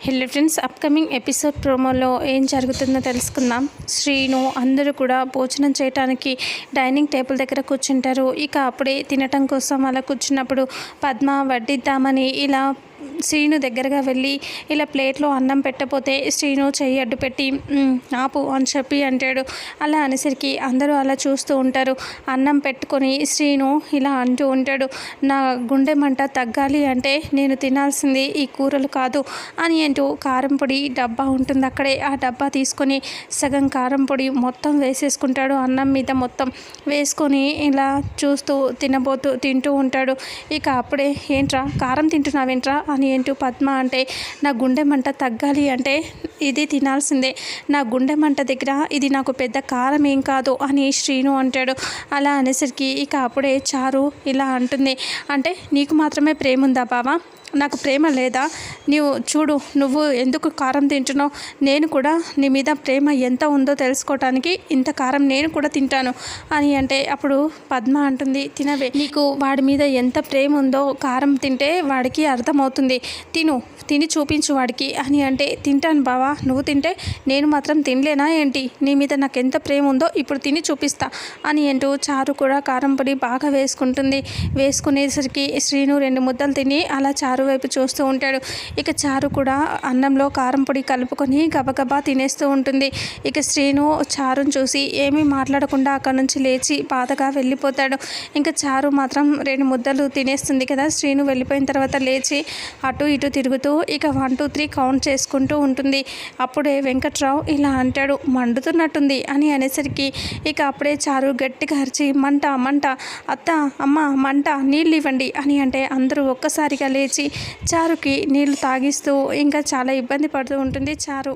Hello friends upcoming episode ప్రోమోలో ఏం జరుగుతుందో తెలుసుకుందాం. శ్రీను అందరూ కూడా భోజనం చేయడానికి డైనింగ్ టేబుల్ దగ్గర కూర్చుంటారు. ఇక అప్పుడే తినటం కోసం అలా కూర్చున్నప్పుడు పద్మ వడ్డిద్దామని ఇలా శ్రీను దగ్గరగా వెళ్ళి ఇలా ప్లేట్లో అన్నం పెట్టపోతే శ్రీను చెయ్యి అడ్డు పెట్టి ఆపు అని చెప్పి అంటాడు. అలా అనేసరికి అందరూ అలా చూస్తూ ఉంటారు. అన్నం పెట్టుకొని శ్రీను ఇలా అంటూ ఉంటాడు. నా గుండె మంట తగ్గాలి అంటే నేను తినాల్సింది ఈ కూరలు కాదు అని అంటూ కారం పొడి డబ్బా ఉంటుంది అక్కడే. ఆ డబ్బా తీసుకొని సగం కారం పొడి మొత్తం వేసేసుకుంటాడు అన్నం మీద మొత్తం. వేసుకొని ఇలా చూస్తూ తినబోతూ తింటూ ఉంటాడు. ఇక అప్పుడే ఏంట్రా కారం తింటున్నావేంట్రా? అని ఏంటూ పద్మ అంటే నా గుండె మంట తగ్గాలి అంటే ఇది తినాల్సిందే. నా గుండె మంట దగ్గర ఇది నాకు పెద్ద కారం ఏం కాదు అని శ్రీను అంటాడు. అలా అనేసరికి ఇక అప్పుడే చారు ఇలా అంటుంది. అంటే నీకు మాత్రమే ప్రేమ ఉందా బావా? నాకు ప్రేమ లేదా? నీవు చూడు నువ్వు ఎందుకు కారం తింటున్నావు? నేను కూడా నీ మీద ప్రేమ ఎంత ఉందో తెలుసుకోవటానికి ఇంత కారం నేను కూడా తింటాను. అని అంటే అప్పుడు పద్మ అంటుంది తినవే. నీకు వాడి మీద ఎంత ప్రేమ ఉందో కారం తింటే వాడికి అర్థమవుతుంది. తిను తిని చూపించు వాడికి. అని అంటే తింటాను బావా నువ్వు తింటే నేను మాత్రం తినలేనా ఏంటి? నీ మీద నాకు ఎంత ప్రేమ ఉందో ఇప్పుడు తిని చూపిస్తా. అని అంటూ చారు కూడా కారం పొడి బాగా వేసుకుంటుంది. వేసుకునేసరికి శ్రీను రెండు ముద్దలు తిని అలా చారు చారు వైపు చూస్తూ ఉంటాడు. ఇక చారు కూడా అన్నంలో కారం పొడి కలుపుకొని గబగబా తినేస్తూ ఉంటుంది. ఇక శ్రీను చారును చూసి ఏమీ మాట్లాడకుండా అక్కడ నుంచి లేచి బాధగా వెళ్ళిపోతాడు. ఇంకా చారు మాత్రం రెండు ముద్దలు తినేస్తుంది కదా. శ్రీను వెళ్ళిపోయిన తర్వాత లేచి అటు ఇటు తిరుగుతూ ఇక వన్ టూ త్రీ కౌంట్ చేసుకుంటూ ఉంటుంది. అప్పుడే వెంకట్రావు ఇలా అంటాడు మండుతున్నట్టుంది అని అనేసరికి ఇక అప్పుడే చారు గట్టిగా అరిచి మంట మంట అత్త అమ్మ మంట నీళ్ళు ఇవ్వండి అని అంటే అందరూ ఒక్కసారిగా లేచి చారుకి నీళ్ళు తాగిస్తూ ఇంకా చాలా ఇబ్బంది పడుతూ ఉంటుంది. చారు